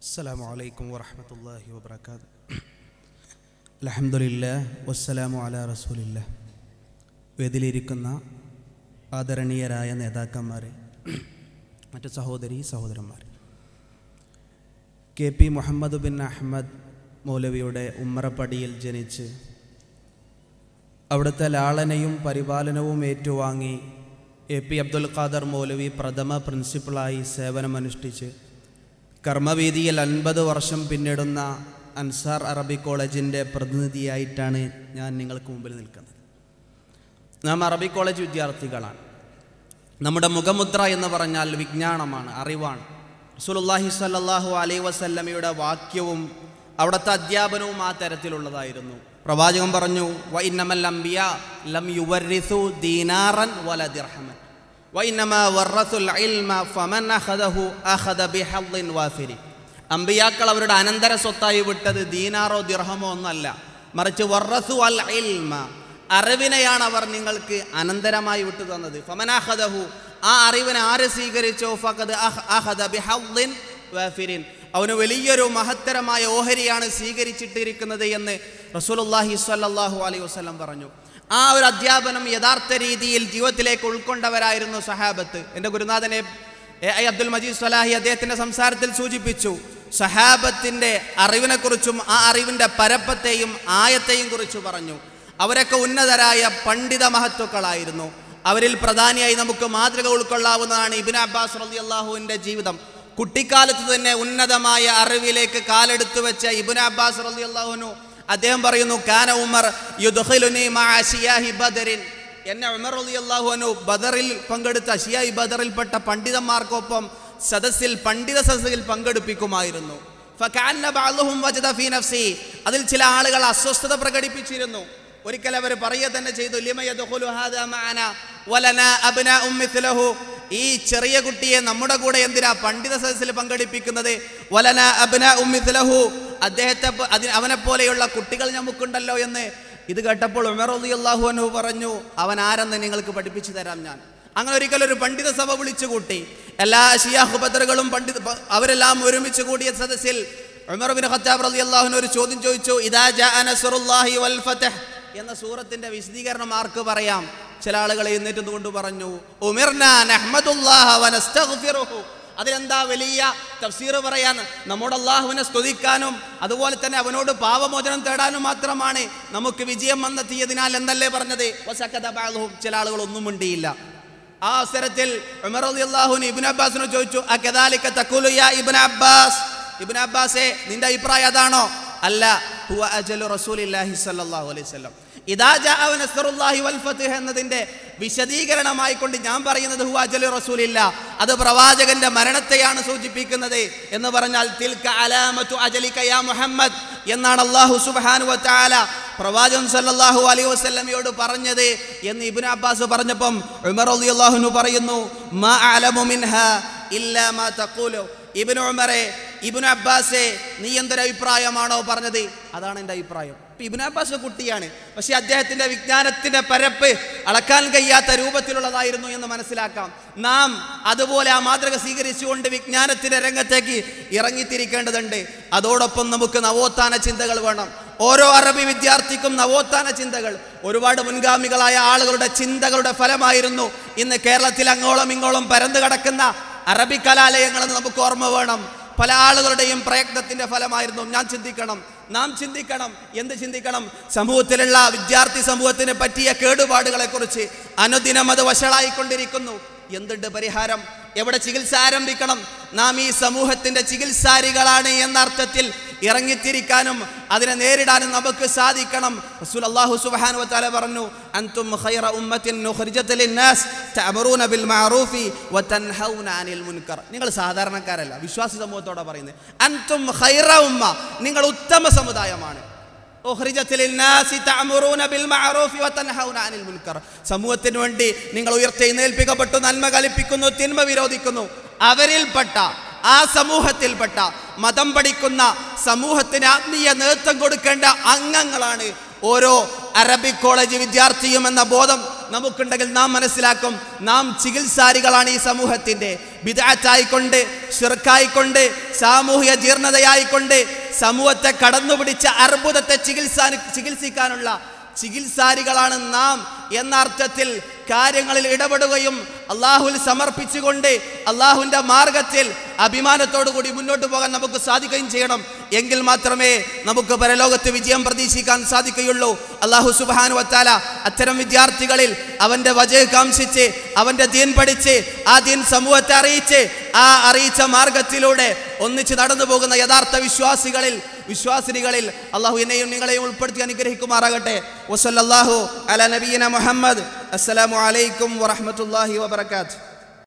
السلام عليكم ورحمة الله وبركاته الحمد لله والسلام على رسول الله വേദിയിലിരിക്കുന്ന ആദരണീയരായ നേതാക്കന്മാരെ മറ്റ് സഹോദരി സഹോദരന്മാർ കെ പി മുഹമ്മദ് ബിൻ അഹമ്മദ് മൗലവിയുടെ ഉമ്മറപ്പടിയിൽ ജനിച്ച് അവിടുത്തെ ലാളനയും പരിപാലനവും ഏറ്റുവാങ്ങി എ പി അബ്ദുൽ ഖാദർ മൗലവി പ്രഥമ പ്രിൻസിപ്പളായി സേവനമനുഷ്ഠിച്ച് കർമ്മവേദിയിൽ അൻപത് വർഷം പിന്നിടുന്ന അൻസാർ അറബി കോളേജിന്റെ പ്രതിനിധിയായിട്ടാണ് ഞാൻ നിങ്ങൾക്ക് മുമ്പിൽ നിൽക്കുന്നത്. നാം അറബി കോളേജ് വിദ്യാർത്ഥികളാണ്. നമ്മുടെ മുഖമുദ്ര എന്ന് പറഞ്ഞാൽ വിജ്ഞാനമാണ് അറിവാണ്. റസൂലുള്ളാഹി സല്ലാഹു അലൈ വസല്ലമയുടെ വാക്യവും അവിടുത്തെ അധ്യാപനവും ആ തരത്തിലുള്ളതായിരുന്നു. പ്രവാചകൻ പറഞ്ഞു വ ഇന്നമൽ അംബിയ ലം യുവരിസു ദീനാറൻ വല ദിർഹമൻ. അമ്പിയാക്കൾ അവരുടെ അനന്തര സ്വത്തായി വിട്ടത് ദീനാറോ ദിർഹമോ ഒന്നല്ല മറിച്ച് വർറസു അൽ ഇൽമ അറിവിനെയാണ് അവർ നിങ്ങൾക്ക് അനന്തരമായി വിട്ടു തന്നത്. ഫമനാഹദഹു ആ അറിവിനെ ആര് സ്വീകരിച്ചോ? ഫഖദ് അഹ് അഹദ ബിഹദ്ദിൻ വാഫിരിൻ അവന് വലിയൊരു മഹത്തരമായ ഓഹരിയാണ് സ്വീകരിച്ചിട്ടിരിക്കുന്നത് എന്ന് റസൂലുള്ളാഹി സ്വല്ലല്ലാഹു അലൈഹി വസല്ലം പറഞ്ഞു. ആ ഒരു അധ്യാപനം യഥാർത്ഥ രീതിയിൽ ജീവിതത്തിലേക്ക് ഉൾക്കൊണ്ടവരായിരുന്നു സഹാബത്ത്. എന്റെ ഗുരുനാഥനെ എ ഐ അബ്ദുൽ മജീദ് സലാഹി അദ്ദേഹത്തിന്റെ സംസാരത്തിൽ സൂചിപ്പിച്ചു സഹാബത്തിന്റെ അറിവിനെക്കുറിച്ചും ആ അറിവിന്റെ പരപ്പത്തെയും ആയത്തെയും കുറിച്ച് പറഞ്ഞു. അവരൊക്കെ ഉന്നതരായ പണ്ഡിത മഹത്വക്കളായിരുന്നു. അവരിൽ പ്രധാനിയായി നമുക്ക് മാതൃക ഉൾക്കൊള്ളാവുന്നതാണ് ഇബിൻ അബ്ബാസ് റലി അള്ളാഹുവിന്റെ ജീവിതം. കുട്ടിക്കാലത്ത് തന്നെ ഉന്നതമായ അറിവിലേക്ക് കാലെടുത്തു വെച്ച ഇബിൻ അബ്ബാസ് റലി അള്ളാഹുനു അദ്ദേഹം പറയുന്നു കാന ഉമർ യുദ്ഖിലുനി മഅ ശിയാഹി ബദറിൻ. എന്നെ ഉമർ റളിയല്ലാഹു അൻഹു ബദറിൽ പങ്കെടുത്ത അഷിയായി ബദറിൽപ്പെട്ട പണ്ഡിതന്മാർക്കൊപ്പം സദസ്സിൽ പണ്ഡിത സദസ്സിൽ പങ്കെടുപ്പിക്കുമായിരുന്നു. അതിൽ ചില ആളുകൾ അസ്വസ്ഥത പ്രകടിപ്പിച്ചിരുന്നു. ഒരിക്കൽ അവർ പറയുക തന്നെ ചെയ്തു ഈ ചെറിയ കുട്ടിയെ നമ്മുടെ കൂടെ എന്തിനാ പണ്ഡിത സദസ്സിൽ പങ്കെടുപ്പിക്കുന്നത്? വലന അബ്ന മിത്ലഹു. അദ്ദേഹത്തെ അതിന് അവനെ പോലെയുള്ള കുട്ടികൾ നമുക്കുണ്ടല്ലോ എന്ന് ഇത് കേട്ടപ്പോൾ ഉമർ അള്ളാഹു അൻഹു പറഞ്ഞു അവൻ ആരെന്ന് നിങ്ങൾക്ക് പഠിപ്പിച്ചു തരാം ഞാൻ. അങ്ങനെ ഒരിക്കൽ ഒരു പണ്ഡിത സഭ വിളിച്ചു കൂട്ടി. എല്ലാ ഷിയാഹ് പണ്ഡിത അവരെല്ലാം ഒരുമിച്ച് കൂടിയ സദസ്സിൽ ഉമർ ബിൻ ഖത്താബ് റളിയല്ലാഹു അള്ളാഹുവിന് ഒരു ചോദ്യം ചോദിച്ചു ഇദാ ജാഅ നസ്റുല്ലാഹി വൽ എന്ന സൂറത്തിന്റെ വിശദീകരണം ആർക്ക് പറയാം? ചില ആളുകൾ എഴുന്നേറ്റ് കൊണ്ട് പറഞ്ഞു? ഉമിർന നഹ്മദുല്ലാഹ വനസ്തഗ്ഫിറുഹു അതിലെന്താ വലിയ തഫ്സീർ പറയാൻ നമ്മുടെ അള്ളാഹുവിനെ സ്തുതിക്കാനും അതുപോലെ തന്നെ അവനോട് പാവമോചനം തേടാനും മാത്രമാണ് നമുക്ക് വിജയം വന്നെത്തിയതിനാൽ എന്നല്ലേ പറഞ്ഞത്. ചില ആളുകൾ ഒന്നും മിണ്ടിയില്ല. ആ അവസരത്തിൽ ഉമർ ചോദിച്ചു ആ യാ ഇബ്നു അബ്ബാസ്? ഇബ്നു അബ്ബാസേ നിന്റെ അഭിപ്രായം അതാണോ? അല്ല എന്നതിന്റെ വിശദീകരണമായി കൊണ്ട് ഞാൻ പറയുന്നത് റസൂലില്ല. അത് പ്രവാചകന്റെ മരണത്തെയാണ് സൂചിപ്പിക്കുന്നത് എന്ന് പറഞ്ഞാൽ മുഹമ്മദ് എന്നാണ് അല്ലാഹു സുബ്ഹാനഹു വ തആല പ്രവാചകൻ സല്ലല്ലാഹു അലൈഹി വസല്ലമയോട് പറഞ്ഞത് എന്ന് ഇബ്നു അബ്ബാസ് പറഞ്ഞപ്പം ഉമർ റളിയല്ലാഹു അൻഹു പറയുന്നു മാ അലമു മാ ഇബ്നു ഉമറെ ഇബ്നു അബ്ബാസെ നീ എന്തൊരു അഭിപ്രായമാണോ പറഞ്ഞത്? അതാണ് എന്റെ അഭിപ്രായം. ഇബ്നു അബ്ബാസ് കുട്ടിയാണ്. പക്ഷെ അദ്ദേഹത്തിന്റെ വിജ്ഞാനത്തിന്റെ പരപ്പ് അളക്കാൻ കഴിയാത്ത രൂപത്തിലുള്ളതായിരുന്നു എന്ന് മനസ്സിലാക്കാം. നാം അതുപോലെ ആ മാതൃക സ്വീകരിച്ചുകൊണ്ട് വിജ്ഞാനത്തിന്റെ രംഗത്തേക്ക് ഇറങ്ങിത്തിരിക്കേണ്ടതുണ്ട്. അതോടൊപ്പം നമുക്ക് നവോത്ഥാന ചിന്തകൾ വേണം. ഓരോ അറബി വിദ്യാർത്ഥിക്കും നവോത്ഥാന ചിന്തകൾ. ഒരുപാട് മുൻഗാമികളായ ആളുകളുടെ ചിന്തകളുടെ ഫലമായിരുന്നു ഇന്ന് കേരളത്തിൽ അങ്ങോളം ഇങ്ങോളം പരന്നു കിടക്കുന്ന അറബി കലാലയങ്ങളെന്ന് നമുക്ക് ഓർമ്മ വേണം. പല ആളുകളുടെയും പ്രയത്നത്തിന്റെ ഫലമായിരുന്നു ഞാൻ ചിന്തിക്കണം നാം ചിന്തിക്കണം എന്ത് ചിന്തിക്കണം? സമൂഹത്തിലുള്ള വിദ്യാർത്ഥി സമൂഹത്തിന് പറ്റിയ കേടുപാടുകളെ കുറിച്ച് അനുദിനം അത് വഷളായിക്കൊണ്ടിരിക്കുന്നു. എന്തുണ്ട് പരിഹാരം? എവിടെ ചികിത്സ ആരംഭിക്കണം? നാം ഈ സമൂഹത്തിന്റെ ചികിത്സാരികളാണ് എന്ന അർത്ഥത്തിൽ ഇറങ്ങിത്തിരിക്കാനും അതിനെ നേരിടാനും നമുക്ക് സാധിക്കണം. റസൂൽ സുബ്ഹാനഹു വ തആല പറഞ്ഞു അൻതും ഖൈറ ഉമ്മത്തിൻ നുഖ്രിജത ലിന്നാസ് തഅമറൂന ബിൽ മഅറൂഫി വ തൻഹൗന അനിൽ മുൻകർ. നിങ്ങൾ സാധാരണക്കാരല്ല വിശ്വാസി സമൂഹത്തോടെ പറയുന്നത് അൻതും ഖൈറ ഉമ്മ നിങ്ങൾ ഉത്തമ സമുദായമാണ്. സമൂഹത്തിന് വേണ്ടി നിങ്ങൾ ഉയർത്തെഴുന്നേൽപ്പിക്കപ്പെട്ടു നന്മ കൽപ്പിക്കുന്നു തിന്മ വിരോധിക്കുന്നു. അവരിൽപ്പെട്ട ആ സമൂഹത്തിൽപ്പെട്ട മതം പഠിക്കുന്ന സമൂഹത്തിന് ആത്മീയ നേതൃത്വം കൊടുക്കേണ്ട അംഗങ്ങളാണ് ഓരോ അറബിക് കോളേജ് വിദ്യാർത്ഥിയും എന്ന ബോധം നമുക്കുണ്ടെങ്കിൽ നാം മനസ്സിലാക്കും. നാം ചികിത്സാരികളാണ് ഈ സമൂഹത്തിന്റെ. വിദാറ്റായിക്കൊണ്ട് ഷിർക്കായിക്കൊണ്ട് സാമൂഹിക ജീർണതയായിക്കൊണ്ട് സമൂഹത്തെ കടന്നുപിടിച്ച അർബുദത്തെ ചികിത്സാനു ചികിത്സിക്കാനുള്ള ചികിത്സാരികളാണ് നാം. എന്ന അർത്ഥത്തിൽ കാര്യങ്ങളിൽ ഇടപെടുകയും അള്ളാഹുവിൽ സമർപ്പിച്ചുകൊണ്ട് അള്ളാഹുവിന്റെ മാർഗത്തിൽ അഭിമാനത്തോടു കൂടി മുന്നോട്ട് പോകാൻ നമുക്ക് സാധിക്കുകയും ചെയ്യണം. എങ്കിൽ മാത്രമേ നമുക്ക് പരലോകത്ത് വിജയം പ്രതീക്ഷിക്കാൻ സാധിക്കുകയുള്ളൂ. അള്ളാഹു സുബാനു വത്താല അത്തരം വിദ്യാർത്ഥികളിൽ അവന്റെ വജയ കാംക്ഷിച്ച് അവന്റെ ദീൻ പഠിച്ച് ആ ദീൻ സമൂഹത്തെ അറിയിച്ച് ആ അറിയിച്ച മാർഗത്തിലൂടെ ഒന്നിച്ച് നടന്നു പോകുന്ന യഥാർത്ഥ വിശ്വാസികളിൽ വിശ്വാസിനികളിൽ അള്ളാഹു എന്നെയും നിങ്ങളെയും ഉൾപ്പെടുത്തി അനുഗ്രഹിക്കുമാറാകട്ടെ. വസല്ലാഹു അല നബീന മുഹമ്മദ്. അസ്സലാമു അലൈക്കും വറഹമത്തല്ലാഹി വബർക്കാത്ത്